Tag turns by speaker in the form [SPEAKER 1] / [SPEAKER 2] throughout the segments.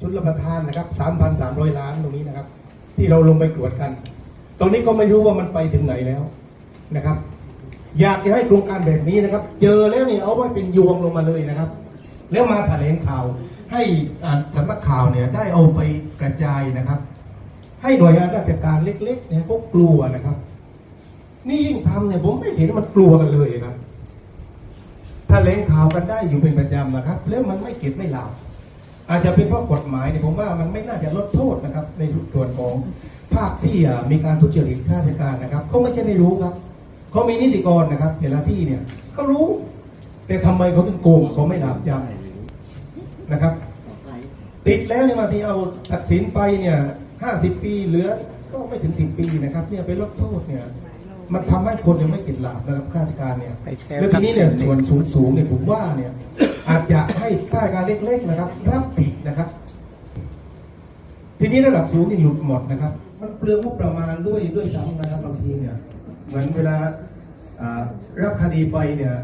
[SPEAKER 1] ชุดรับประทานนะครับ 3,300 ล้านตรงนี้นะครับ ที่เราลงไปตรวจกัน ตรงนี้ก็ไม่รู้ว่ามันไปถึงไหนแล้วนะครับ อยากจะให้โครงการแบบนี้นะครับ เจอแล้วเนี่ยเอาไว้เป็นยวงลงมาเลยนะครับ แล้วมาแถลงข่าว ให้สำนักข่าวเนี่ยได้เอาไปกระจายนะครับ ให้หน่วยงานราชการเล็กๆเนี่ยก็กลัวนะครับ นี่ยิ่งทำเนี่ยผมไม่เห็นมันกลัวกันเลยครับแถลงข่าวกันได้อยู่เป็นประจำนะครับแล้วมันไม่เก็บไม่ลาบ อาจจะเป็นเพราะกฎหมายเนี่ยผมว่ามันไม่น่าจะลดโทษนะครับ ในส่วนของภาคที่มีการทุจริตข้าราชการนะครับเขาไม่ใช่ไม่รู้ครับเขามีนิติกรนะครับแต่ละที่เนี่ยเขารู้ แต่ทำไมเขาถึงโกงเขาไม่ดาบจำนะครับ ติดแล้วเนี่ยบางทีเอาตัดสินไปเนี่ยห้าสิบปีเหลือก็ไม่ถึงสิบปีนะครับ เนี่ยไปลดโทษเนี่ย มันทำให้คนยังไม่ติดหลาบนะครับข้าราชการเนี่ย
[SPEAKER 2] ไปแซว
[SPEAKER 1] แล้วทีนี้เนี่ย
[SPEAKER 2] ทักษิณ
[SPEAKER 1] ส่วนสูงสูงๆเนี่ยผมว่าเนี่ย อาจจะให้ข้าราชการเล็ก ๆ นะครับ รับผิดนะครับ ทีนี้ระดับสูงนี่หลุดหมดนะครับ มันเปลืองงบประมาณด้วยด้วยซ้ำนะครับบางทีเนี่ยเหมือนเวลาอ่ารับคดีไปเนี่ย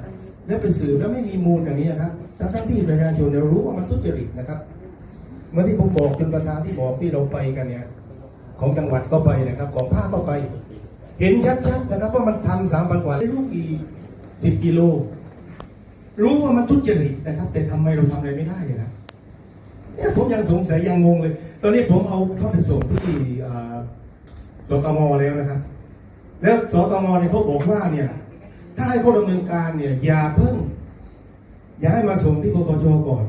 [SPEAKER 1] แล้วเป็นสื่อแล้วไม่มีมูลอย่างนี้นะครับทั้งทั้งๆที่ประชาชนเนี่ยรู้ว่ามันทุจริตนะครับเมื่อที่ผมบอกจนประธานที่บอกที่เราไปกันเนี่ย ของจังหวัดก็ไปนะครับ ของภาคก็ไป เห็นชัดๆนะครับว่ามันทำสามพันกว่าได้รู้กี่สิบกิโล รู้ว่ามันทุจริตนะครับ แต่ทำไมเราทำอะไรไม่ได้นะเนี่ยผมยังสงสัยยังงงเลย ตอนนี้ผมเอาเข้าไปส่งที่สตมแล้วนะครับ แล้วสตมเนี่ยเขาบอกว่าเนี่ย ถ้าให้เขาดำเนินการเนี่ยอย่าเพิ่ง อย่าให้มาส่งที่ปปชก่อน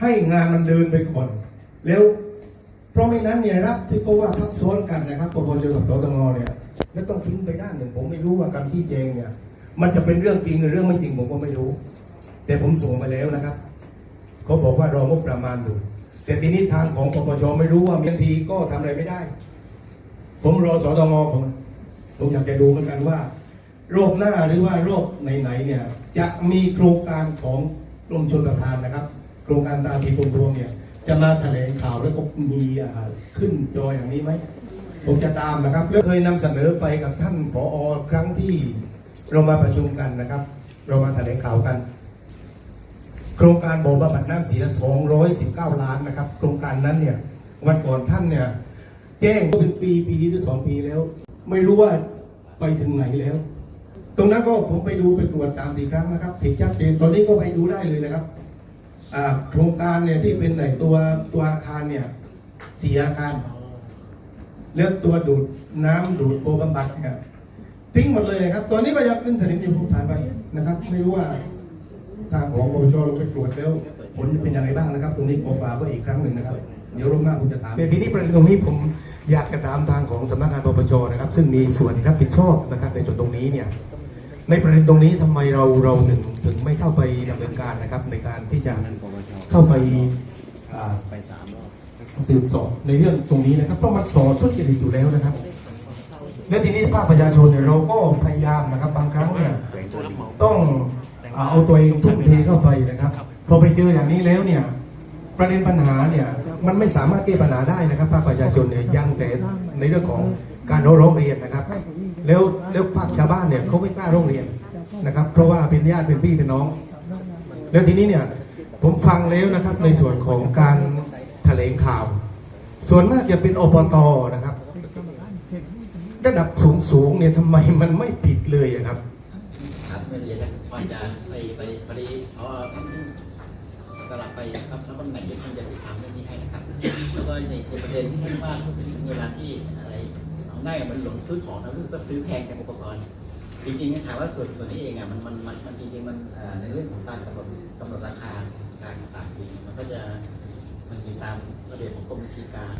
[SPEAKER 1] ให้งานมันเดินไปก่อน แล้ว ราะไม่นั้นเนี่ยรับที่เขาว่าทับซ้อนกันนะครับปปชกับสตงเนี่ยแล้วต้องทิ้งไปด้านหนึ่ง ผมไม่รู้ว่าการที่แจงเนี่ยมันจะเป็นเรื่องจริงหรือเรื่องไม่จริงผมก็ไม่รู้ แต่ผมส่งไปแล้วนะครับเขาบอกว่ารองบประมาณอยู่แต่ทีนี้ทางของปปชไม่รู้ว่าบางทีก็ทำอะไรไม่ได้ ผมรอสตงผมผมอยากจะดูเหมือนกันว่าโรคหน้าหรือว่าโรคไหนๆเนี่ยจะมีโครงการของกรมชลประทานนะครับ โครงการตาทีกรมรวมเนี่ย จะมาแถลงข่าวแล้วก็มีขึ้นจออย่างนี้ไหมผมจะตามนะครับแล้วเคยนำเสนอไปกับท่านผออครั้งที่เรามาประชุมกันนะครับ เรามาแถลงข่าวกัน โครงการบ่อบำบัดน้ำเสีย 219 ล้านนะครับ โครงการนั้นเนี่ยวันก่อนท่านเนี่ยแจ้งก็เป็นปีปีหรือสองปีแล้ว ไม่รู้ว่าไปถึงไหนแล้ว ตรงนั้นก็ผมไปดูไปตรวจสามสี่ครั้งนะครับผิดชัดเจนตอนนี้ก็ไปดูได้เลยนะครับ โครงการเนี่ยที่เป็นไหนตัวตัวอาคารเนี่ยสี่อาคารแล้วตัวดูดน้ำดูดโปรบำบัดเนี่ยทิ้งหมดเลยนะครับ ตอนนี้ก็ยังเป็นสนิมอยู่ภูฐานไปนะครับ ไม่รู้ว่าทางของปปชลงไปตรวจแล้วผลจะเป็นยังไงบ้างนะครับ ตรงนี้ขอฝากไว้อีกครั้งหนึ่งนะครับเดี๋ยวรอบหน้าผมจะถามแต่ทีนี้ประเด็นตรงนี้ผมอยากจะถามทางของสำนักงานปปชนะครับ ซึ่งมีส่วนรับผิดชอบนะครับในจุดตรงนี้เนี่ย ในประเด็นตรงนี้ทำไมเราเราถึงถึงไม่เข้าไปดำเนินการนะครับ ในการที่จะเข้าไปอ่า
[SPEAKER 2] ไปสามรอบ
[SPEAKER 1] สืบสอบในเรื่องตรงนี้นะครับเพราะมันสอนทุจริตอยู่แล้วนะครับ และทีนี้ภาคประชาชนเนี่ยเราก็พยายามนะครับบางครั้งเนี่ยต้องอ่าเอาตัวเองทุ่มเทเข้าไปนะครับพอไปเจออย่างนี้แล้วเนี่ย ประเด็นปัญหาเนี่ยมันไม่สามารถแก้ปัญหาได้นะครับภาคประชาชนเนี่ยยังแต่ในเรื่องของ การร้องเรียนนะครับ แล้วแล้วภาคชาวบ้านเนี่ยเขาไม่กล้าร้องเรียนนะครับ เพราะว่าเป็นญาติเป็นพี่เป็นน้อง แล้วทีนี้เนี่ยผมฟังแล้วนะครับในส่วนของการแถลงข่าว ส่วนมากจะเป็นอบตนะครับ ระดับสูงสูงๆเนี่ยทำไมมันไม่ผิดเลยอะครับ
[SPEAKER 3] ครับไม่ได้จะว่าจะไปไปพอดีเพราะว่าสลับไปครับแล้วตำแหน่งที่ท่านจะทำเรื่องนี้ให้นะครับ แล้วก็ในในประเด็นที่ท่านว่าถึงเวลาที่อะไร ง่ายมันหลงซื้อของแล้วรู้สึกว่าซื้อแพงแต่อุปกรณ์จริงๆถามว่าส่วนส่วนนี้เองอะมันมันมันจริงๆมันในเรื่องของการกำหนดกำหนดราคาต่างต่างๆเองมันก็จะมันมีตามระเบียบของกรมบัญชีกลาร